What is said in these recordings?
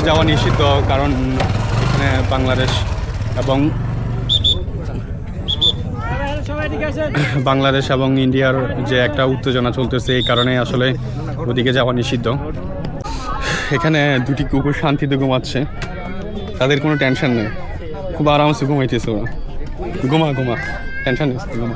ওদিকে যাওয়া নিষিদ্ধ, কারণ এখানে বাংলাদেশ এবং বাংলাদেশ এবং ইন্ডিয়ার যে একটা উত্তেজনা চলতেছে, এই কারণে আসলে ওদিকে যাওয়া নিষিদ্ধ। এখানে দুটি কুকুর শান্তিতে ঘুমাচ্ছে। তাদের কোনো টেনশন নেই। খুব আরামসে ঘুমাইতেছে ওরা। ঘুমা ঘুমা। টেনশন নেই, ঘুমা।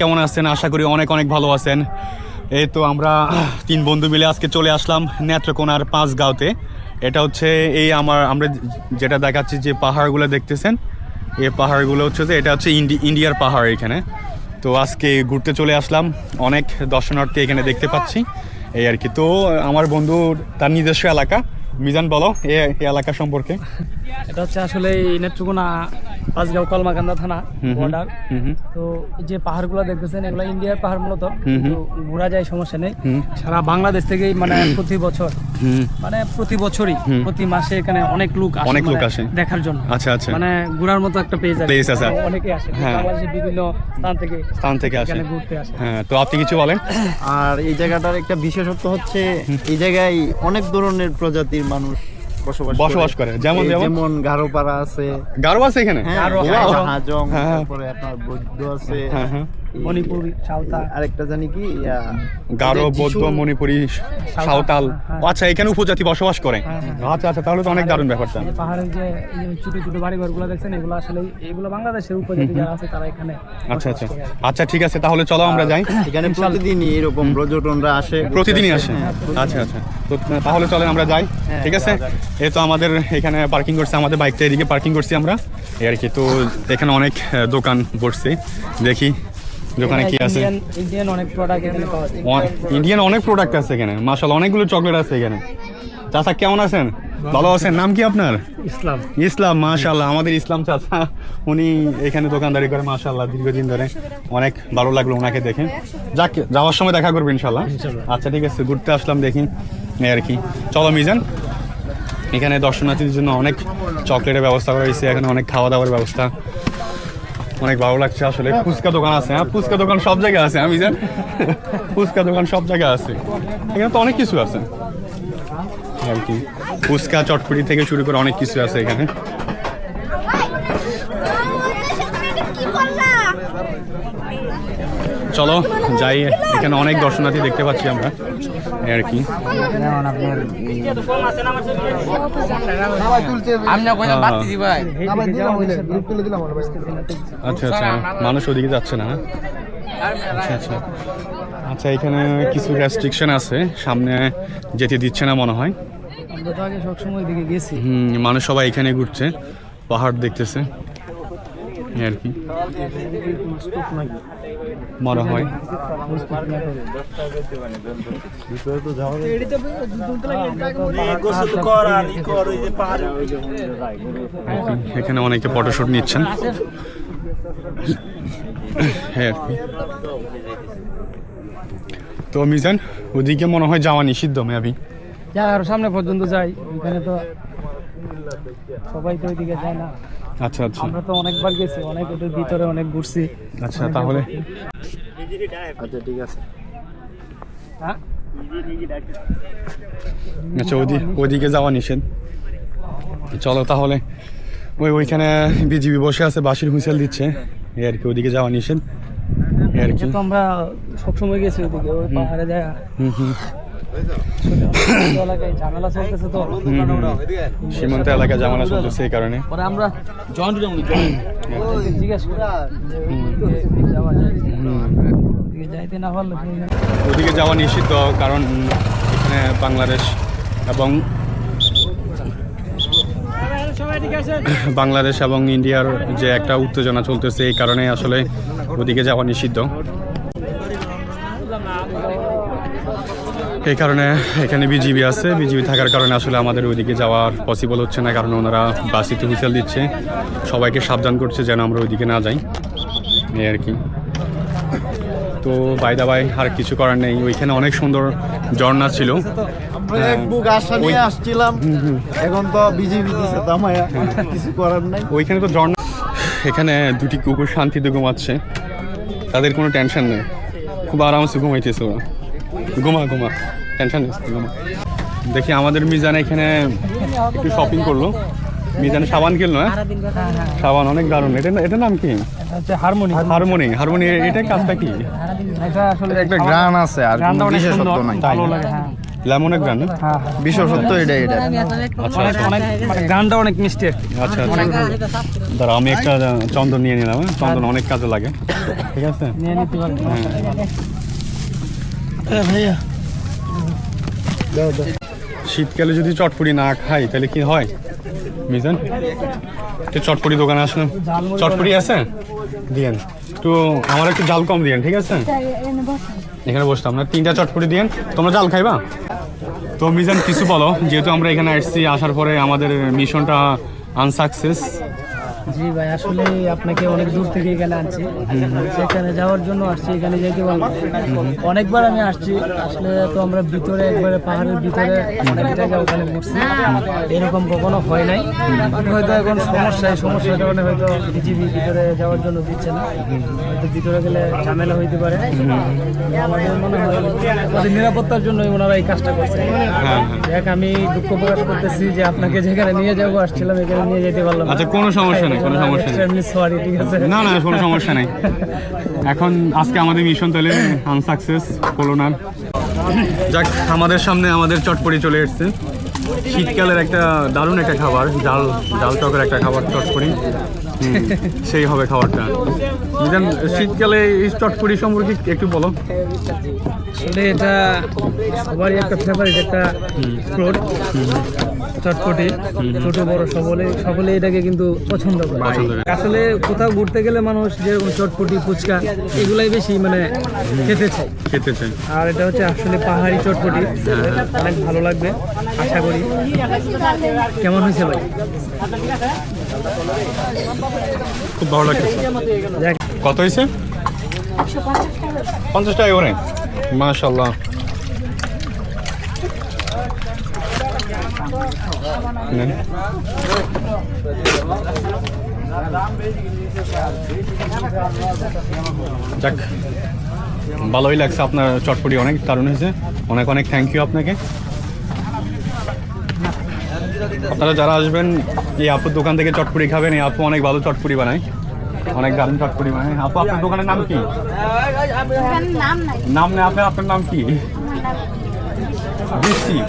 কেমন আছেন? আশা করি অনেক অনেক ভালো আছেন। এই তো আমরা তিন বন্ধু মিলে আজকে চলে আসলাম নেত্রকোনার পাঁচ গাঁওতে এটা হচ্ছে এই আমার, আমরা যেটা দেখাচ্ছি যে পাহাড়গুলো দেখতেছেন, এই পাহাড়গুলো হচ্ছে যে এটা হচ্ছে ইন্ডি, ইন্ডিয়ার পাহাড় এখানে। তো আজকে ঘুরতে চলে আসলাম, অনেক দর্শনার্থী এখানে দেখতে পাচ্ছি। এই আর কি। তো আমার বন্ধু, তার নিজস্ব এলাকা। মিজান, বলো এই এলাকা সম্পর্কে। এটা হচ্ছে আসলে এই নেত্রকোনা পাঁচগাঁও কলমাকান্দা থানা বর্ডার তো এই যে পাহাড়গুলো দেখতেছেন এগুলো ইন্ডিয়ার পাহাড় মূলত। কিন্তু ঘোরা যায় সমস্যা নেই। সারা বাংলাদেশ থেকেই মানে প্রতি বছর মানে প্রতি বছরই প্রতি মাসে এখানে অনেক লোক আসে অনেক লোক মানে আসে। দেখার জন্য। আচ্ছা আচ্ছা। মানে ঘোরার মতো একটা পেজ আছে। আছে। অনেকে আসে। হ্যাঁ। বাংলাদেশের বিভিন্ন স্থান থেকে স্থান থেকে আসে। এখানে ঘুরতে আসে। হ্যাঁ তো আপনি কিছু বলেন? আর এই জায়গাটার একটা বিশেষত্ব হচ্ছে এই জায়গায় অনেক ধরনের প্রজাতির মানুষ বসবাস করে। যেমন- যেমন? গারোপাড়া আছে। গারো আছে এখানে? হ্যাঁ হাজং। হ্যাঁ, হ্যাঁ। তারপরে আপনার বৌদ্ধ আছে। এই- মণিপুর সাঁওতা আরেকটা জানি কি গারো বৌদ্ধ মণিপুরি সাঁওতাল। আচ্ছা এখানে উপজাতি বসবাস করে। আচ্ছা আচ্ছা তাহলে তো অনেক দারুণ ব্যাপারটা এই যে ছোট ছোট বাড়ি ঘরগুলো দেখছেন এগুলো আসলে এগুলো বাংলাদেশের উপজাতি যারা আছে তারা এখানে আচ্ছা আচ্ছা। আচ্ছা ঠিক আছে তাহলে চলো আমরা যাই। এখানে প্রতিদিনই এরকম পর্যটনরা আসে। প্রতিদিনই আসে। আচ্ছা আচ্ছা। তো তাহলে চলেন আমরা যাই। ঠিক আছে? এই তো আমাদের এখানে পার্কিং করছে আমাদের বাইকটা এদিকে পার্কিং করছি আমরা। এই আর কি তো এখানে অনেক দোকান বসছে দেখি দোকানে কি আছে। ইন্ডিয়ান ইন্ডিয়ান অনেক প্রোডাক্ট এখানে পাওয়া যায়। ইন্ডিয়ান অনেক প্রোডাক্ট আছে এখানে মাশাল অনেকগুলো চকলেট আছে এখানে। চাচা কেমন আছেন? ভালো আছেন? নাম কি আপনার? ইসলাম। ইসলাম মাশাল্লাহ আমাদের ইসলাম চাচা উনি এখানে দোকানদারি করে মাশাল্লাহ দীর্ঘদিন ধরে অনেক ভালো লাগল ওনাকে দেখে। যাক যাওয়ার সময় দেখা করব ইনশাল্লাহ আচ্ছা ঠিক আছে ঘুরতে আসলাম দেখি আর কি। চলো মিজান এখানে দর্শনার্থীদের জন্য অনেক চকলেটের ব্যবস্থা করা হয়েছে, এখানে অনেক খাওয়া দাওয়ার ব্যবস্থা। অনেক ভালো লাগছে আসলে। ফুচকা দোকান আছে হ্যাঁ? ফুচকা দোকান সব জায়গায় আছে, আমি জান। ফুচকা দোকান সব জায়গায় আছে। এখানে তো অনেক কিছু আছে। আর কি। ফুচকা, চটপটি থেকে শুরু করে অনেক কিছু আছে এখানে। চলো, যাই, এখানে অনেক দর্শনার্থী দেখতে পাচ্ছি আমরা। আর কি। আচ্ছা আচ্ছা। মানুষ ওদিকে যাচ্ছে না হ্যাঁ? আচ্ছা আচ্ছা। আচ্ছা এখানে কিছু রেস্ট্রিকশন আছে। সামনে যেতে দিচ্ছে না মনে হয়। আমরা তো আগে সবসময় দিকে গেছি। হুম মানুষ সবাই এখানে ঘুরছে পাহাড় দেখতেছে। আর কি। মনে হয়। এখানে অনেকে ফটোশুট নিচ্ছেন। তো মিজান, ওদিকে মনে হয় যাওয়া নিষিদ্ধ, মেবি? যা আরও সামনে পর্যন্ত যাই। ওখানে তো সবাই তো ওইদিকে যায় না। আচ্ছা আচ্ছা। আমরা তো অনেকবার গেছি অনেক ওদের ভিতরে অনেক ঘুরছি। আচ্ছা তাহলে। আচ্ছা ঠিক আছে। হ্যাঁ? আচ্ছা ওদি ওদিকে যাওয়া নিষেধ। চলো তাহলে। ওই ওইখানে বিজিবি বসে আছে বাসির হুইসেল দিচ্ছে। এই আর কি ওদিকে যাওয়া নিষেধ। এই আর কি। তো আমরা সবসময় গেছি ওইদিকে ওই পাহাড়ে যায়। হুম হুম। ঝামেলা সীমান্ত এলাকায় জামানা চলতেছে এই কারণে। আমরা ওদিকে যাওয়া নিষিদ্ধ কারণ এখানে বাংলাদেশ এবং বাংলাদেশ এবং ইন্ডিয়ার যে একটা উত্তেজনা চলতেছে এই কারণে আসলে ওদিকে যাওয়া নিষিদ্ধ। এই কারণে এখানে বিজিবি আছে। বিজিবি থাকার কারণে আসলে আমাদের ওইদিকে যাওয়ার পসিবল হচ্ছে না কারণ ওনারা বাসিতে হুইসেল দিচ্ছে। সবাইকে সাবধান করছে যেন আমরা ওইদিকে না যাই। এই আর কি। তো বাইদা বাই আর কিছু করার নেই। ওইখানে অনেক সুন্দর ঝর্ণা ছিল। এখন তো কিছু করার নাই। ওইখানে তো ঝর্ণা এখানে দুটি কুকুর শান্তিতে ঘুমাচ্ছে। তাদের কোনো টেনশন নেই। খুব আরামসে ঘুমাইতেছে ওরা। ঘুমা ঘুমা। টেনশন নেই দেখি আমাদের মিজান এখানে একটু শপিং করল। মিজান সাবান কিনলো হ্যাঁ? হ্যাঁ হ্যাঁ সাবান অনেক দারুণ। এটা এটা নাম কি? এটা হচ্ছে হারমোনি হারমোনি হারমোনি এটা কাজটা কি? এটা আসলে একটা গ্রান আছে আর অনেক বিশেষত্ব নাই। ভালো লাগে লেমনের গ্রান হ্যাঁ হ্যাঁ। বিশেষত্ব এটা এটা। আচ্ছা অনেক অনেক মানে গানটা অনেক মিষ্টি আচ্ছা আচ্ছা। দাঁড়া আমি একটা চন্দন নিয়ে নিলাম হ্যাঁ? চন্দন অনেক কাজে লাগে। ঠিক আছে? নিয়ে নিতে পারবেন হ্যাঁ। শীতকালে যদি চটপুরি না খাই, তাহলে কি হয়? মিজান? তো চটপটি দোকানে আসলাম চটপুরি আছে? দিয়েন। একটু আমার একটু জাল কম দিয়েন, ঠিক আছে? এখানে বসতাম। না, তিনটা চটপুরি দিয়েন। তোমরা জাল খাইবা? তো মিজান, কিছু বলো। যেহেতু আমরা এখানে আসছি, আসার পরে আমাদের মিশনটা আনসাকসেস জি ভাই, আসলে আপনাকে অনেক দূর থেকে এখানে আনছি। সেখানে যাওয়ার জন্য আসছি, এখানে যেতে পারব অনেকবার আমি আসছি। আসলে তো আমরা ভিতরে একবারে পাহাড়ের ভিতরে অনেক জায়গা ওখানে ঘুরছি। এরকম কখনো হয় নাই। হয়তো এখন সমস্যা সমস্যার কারণে হয়তো বিজিবি ভিতরে যাওয়ার জন্য দিচ্ছে না। হয়তো ভিতরে গেলে ঝামেলা হইতে পারে। আমাদের মনে নিরাপত্তার জন্যই ওনারা এই কাজটা করছে। দেখ আমি দুঃখ প্রকাশ করতেছি যে আপনাকে যেখানে নিয়ে যাব, আসছিলাম, এখানে নিয়ে যেতে পারলাম। আচ্ছা কোনো সমস্যা নেই। কোনো সমস্যা নেই। সরি ঠিক আছে। না না কোনো সমস্যা নেই। এখন আজকে আমাদের মিশন তাহলে আনসাকসেস হলো না যাক আমাদের সামনে আমাদের চটপটি চলে এসছে। শীতকালের একটা দারুণ একটা খাবার জাল জাল চকের একটা খাবার চটপটি। সেই হবে খাবারটা। মিজান, শীতকালে এই চটপটি সম্পর্কে একটু বলো। আসলে এটা সবারই একটা ফেভারিট একটা ফ্রুট চটপটি ছোট বড় সকলে সকলে এটাকে কিন্তু পছন্দ করে। আসলে কোথাও ঘুরতে গেলে মানুষ যেরকম চটপটি ফুচকা এগুলাই বেশি মানে খেতে চায়। খেতে চাই আর এটা হচ্ছে আসলে পাহাড়ি চটপটি। অনেক ভালো লাগবে আশা করি। কেমন হয়েছে ভাই? খুব ভালো লাগছে। কত হয়েছে? পঞ্চাশ টাকা করে। মাশাল্লাহ যাক, ভালোই লাগছে আপনার চটপটি অনেক দারুণ হয়েছে। অনেক অনেক থ্যাংক ইউ আপনাকে। আপনারা যারা আসবেন, এই আপুর দোকান থেকে চটপটি খাবেন, এই আপু অনেক ভালো চটপটি বানায়। অনেক দারুণ চটপটি বানায়। আপু, আপনার দোকানের নাম কি? নাম নাই, আপনার আপনার নাম কি? বৃষ্টি।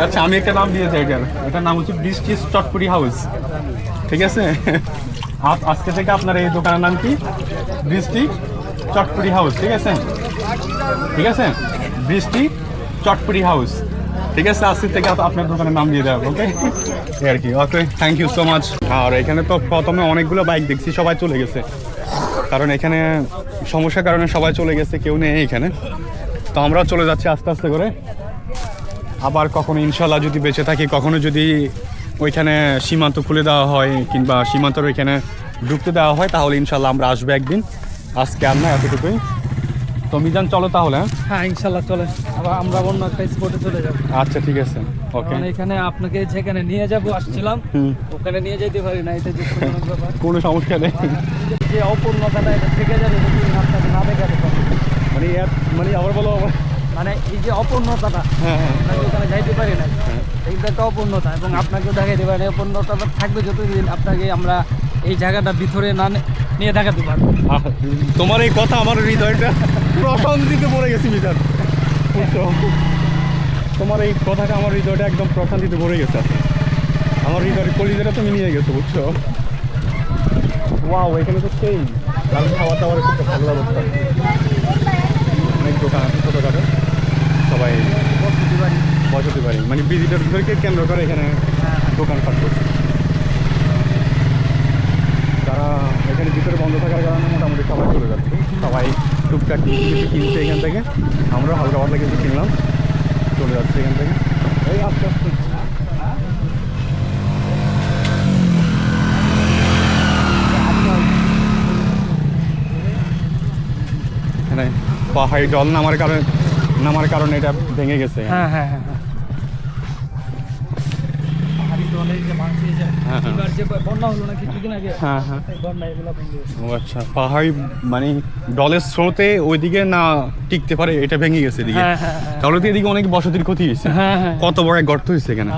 আচ্ছা আমি একটা নাম দিয়েছি, এটার। এটার নাম হচ্ছে বৃষ্টি চটপটি হাউস। ঠিক আছে? আজ- আজকে থেকে আপনার এই দোকানের নাম কি? বৃষ্টি চটপটি হাউস, ঠিক আছে? ঠিক আছে? বৃষ্টি চটপটি হাউস। ঠিক আছে আজকে থেকে আপনার দোকানের নাম দিয়ে দেবো ওকে আর কি okay thank you so much আর এখানে তো প্রথমে অনেকগুলো বাইক দেখছি, সবাই চলে গেছে। কারণ এখানে সমস্যার কারণে সবাই চলে গেছে, কেউ নেই এখানে। তো আমরাও চলে যাচ্ছি আস্তে আস্তে করে। আবার কখনো ইনশাল্লাহ যদি বেঁচে থাকি, কখনো যদি ওইখানে সীমান্ত খুলে দেওয়া হয়, কিংবা সীমান্তর ওইখানে ঢুকতে দেওয়া হয়, তাহলে ইনশাল্লাহ আমরা আসব একদিন। আজকে আর না, এতটুকুই। তো মিজান চলো তাহলে হ্যাঁ? হ্যাঁ ইনশাল্লাহ চলে। আবার আমরা অন্য একটা স্পটে চলে যাব। আচ্ছা ঠিক আছে। ওকে এখানে আপনাকে যেখানে নিয়ে যাব আসছিলাম ওখানে নিয়ে যেতে পারি না এটা দুঃখজনক ব্যাপার। কোনো সমস্যা নেই। যে অপূর্ণতাটা এটা থেকে যাবে যদি আপনাকে না দেখাতে মানে মানে আবার বলো মানে এই যে অপূর্ণতাটা হ্যাঁ হ্যাঁ। ওখানে যাইতে পারি না? একটা অপূর্ণতা এবং আপনাকেও দেখাইতে পারি না অপূর্ণতাটা থাকবে যতদিন আপনাকে আমরা এই জায়গাটা ভিতরে না নিয়ে দেখাতে পারব। তোমার এই কথা আমার হৃদয়টা প্রশান্তিতে পড়ে গেছে মিজান। বুঝছ? তোমার এই কথাটা আমার হৃদয়টা একদম প্রশান্তিতে ভরে গেছে। আমার হৃদয়ের কলিজাটা তুমি নিয়ে গেছো বুঝছ? ওয়াও এখানে তো সেই। কারণ খাবার দাবার খুব ভালো ব্যবস্থা। অনেক দোকান আছে ছোটোখাটো সবাই বসতে পারি মানে ভিজিটারদেরকে কেন্দ্র করে এখানে দোকানপাট করছে তারা এখানে ভিতরে বন্ধ থাকার কারণে মোটামুটি সবাই চলে যাচ্ছে। সবাই টুকটাক কিছু কিনছে এখান থেকে। আমরা হালকা পাতলা কিছু কিনলাম। চলে যাচ্ছে এখান থেকে। এই আস্তে আস্তে। পাহাড়ি জল নামার কারণে নামার কারণে এটা ভেঙে গেছে। হ্যাঁ হ্যাঁ হ্যাঁ হ্যাঁ। হ্যাঁ, হ্যাঁ। আচ্ছা পাহাড়ি মানে ডলের স্রোতে ওইদিকে না টিকতে পারে এটা ভেঙে গেছে এদিকে। তাহলে তো এদিকে অনেক বসতির ক্ষতি হয়েছে। হ্যাঁ হ্যাঁ। কত বড় গর্ত হয়েছে এখানে।